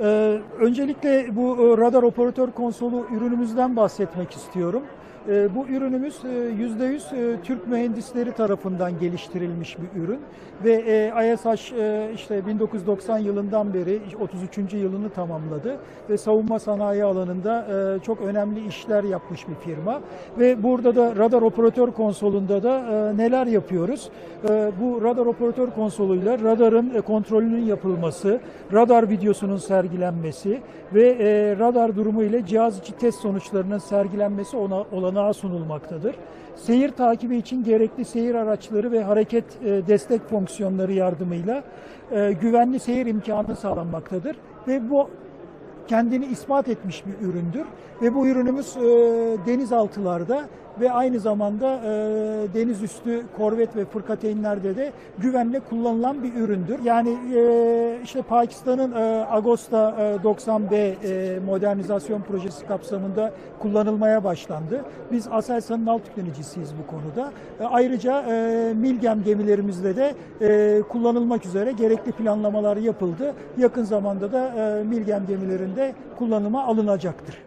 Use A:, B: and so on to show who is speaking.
A: Ee, öncelikle bu e, radar operatör konsolu ürünümüzden bahsetmek istiyorum. Ee, bu ürünümüz e, %100 e, Türk mühendisleri tarafından geliştirilmiş bir ürün ve e, ISH e, işte 1990 yılından beri 33. yılını tamamladı ve savunma sanayi alanında çok önemli işler yapmış bir firma ve burada da radar operatör konsolunda da neler yapıyoruz? Bu radar operatör konsoluyla radarın kontrolünün yapılması, radar videosunun sergilenmesi ve radar durumu ile cihaz içi test sonuçlarının sergilenmesi ona olanağı sunulmaktadır. Seyir takibi için gerekli seyir araçları ve hareket e, destek fonksiyonları yardımıyla e, güvenli seyir imkanı sağlanmaktadır ve bu kendini ispat etmiş bir üründür ve bu ürünümüz e, denizaltılarda ve aynı zamanda e, deniz korvet ve fırkateynlerde de güvenle kullanılan bir üründür. Yani e, işte Pakistan'ın e, Agosta e, 90B e, modernizasyon projesi kapsamında kullanılmaya başlandı. Biz Aselsan'ın alt yöneticisiyiz bu konuda. E, ayrıca e, Milgem gemilerimizde de e, kullanılmak üzere gerekli planlamalar yapıldı. Yakın zamanda da e, Milgem gemilerinde kullanıma alınacaktır.